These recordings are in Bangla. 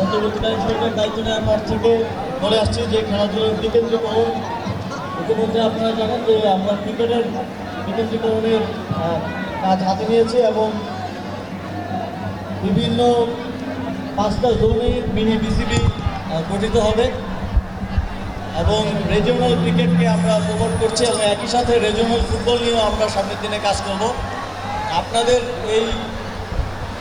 অন্তর্বর্তীকালীন সরকার দায়িত্ব নেওয়ার পর থেকে বলে আসছি যে খেলাধুলার বিকেন্দ্রীকরণ। ইতিমধ্যে আপনারা জানেন যে আমরা ক্রিকেটের বিকেন্দ্রীকরণের কাজ হাতে নিয়েছি এবং বিভিন্ন পাঁচটা জোনে মিনি বিসিবি গঠিত হবে এবং রিজিওনাল ক্রিকেটকে আমরা প্রমোট করছি এবং একই সাথে রিজিওনাল ফুটবল নিয়েও আমরা সামনের দিনে কাজ করব। আপনাদের এই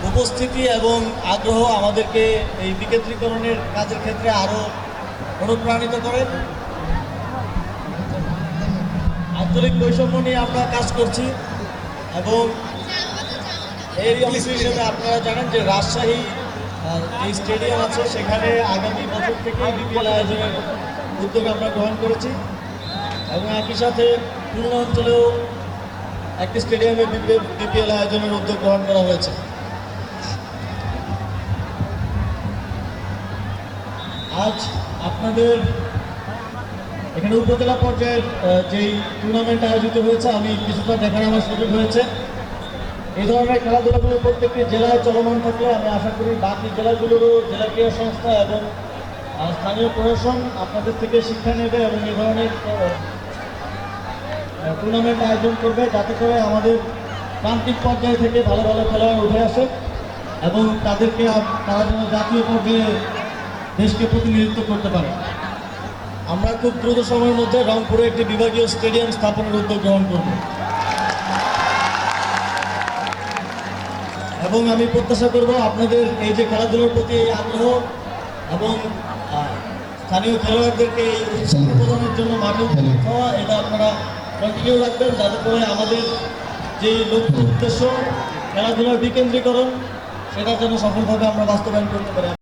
উপস্থিতি এবং আগ্রহ আমাদেরকে এই বিকেন্দ্রীকরণের কাজের ক্ষেত্রে আরও অনুপ্রাণিত করে। আঞ্চলিক বৈষম্য নিয়ে আমরা কাজ করছি এবং এর অংশ হিসেবে আপনারা জানেন যে রাজশাহী যে স্টেডিয়াম আছে, সেখানে আগামী বছর থেকে বিপিএল আয়োজনের উদ্যোগ আমরা গ্রহণ করেছি এবং একই সাথে খুলনা অঞ্চলেও একটি স্টেডিয়ামে বিপিএল আয়োজনের উদ্যোগ গ্রহণ করা হয়েছে। আজ আপনাদের এখানে উপজেলা পর্যায়ের যেই টুর্নামেন্ট আয়োজিত হয়েছে, আমি কিছুটা দেখার আমার সুযোগ হয়েছে। এই ধরনের খেলাধুলাগুলো প্রত্যেকটি জেলায় চলমান থাকলে আমি আশা করি বাকি জেলাগুলোরও জেলা ক্রীড়া সংস্থা এবং স্থানীয় প্রশাসন আপনাদের থেকে শিক্ষা নেবে এবং এই ধরনের টুর্নামেন্ট আয়োজন করবে যাতে করে আমাদের প্রান্তিক পর্যায় থেকে ভালো ভালো খেলোয়াড় উঠে আসে এবং তাদেরকে তারা যেন জাতীয় পর্যায়ে দেশকে প্রতিনিধিত্ব করতে পারে। আমরা খুব দ্রুত সময়ের মধ্যে রংপুরে একটি বিভাগীয় স্টেডিয়াম স্থাপনের উদ্যোগ গ্রহণ করব। এবং আমি প্রত্যাশা করব আপনাদের এই যে খেলাধুলার প্রতি এই আগ্রহ এবং স্থানীয় খেলোয়াড়দেরকে এই উৎসাহ প্রদানের জন্য মাঠে হওয়া, এটা আপনারা কন্টিনিউ রাখবেন যাতে করে আমাদের যে লক্ষ্য উদ্দেশ্য, খেলাধুলার বিকেন্দ্রীকরণ, সেটা যেন সফলভাবে আমরা বাস্তবায়ন করতে পারি।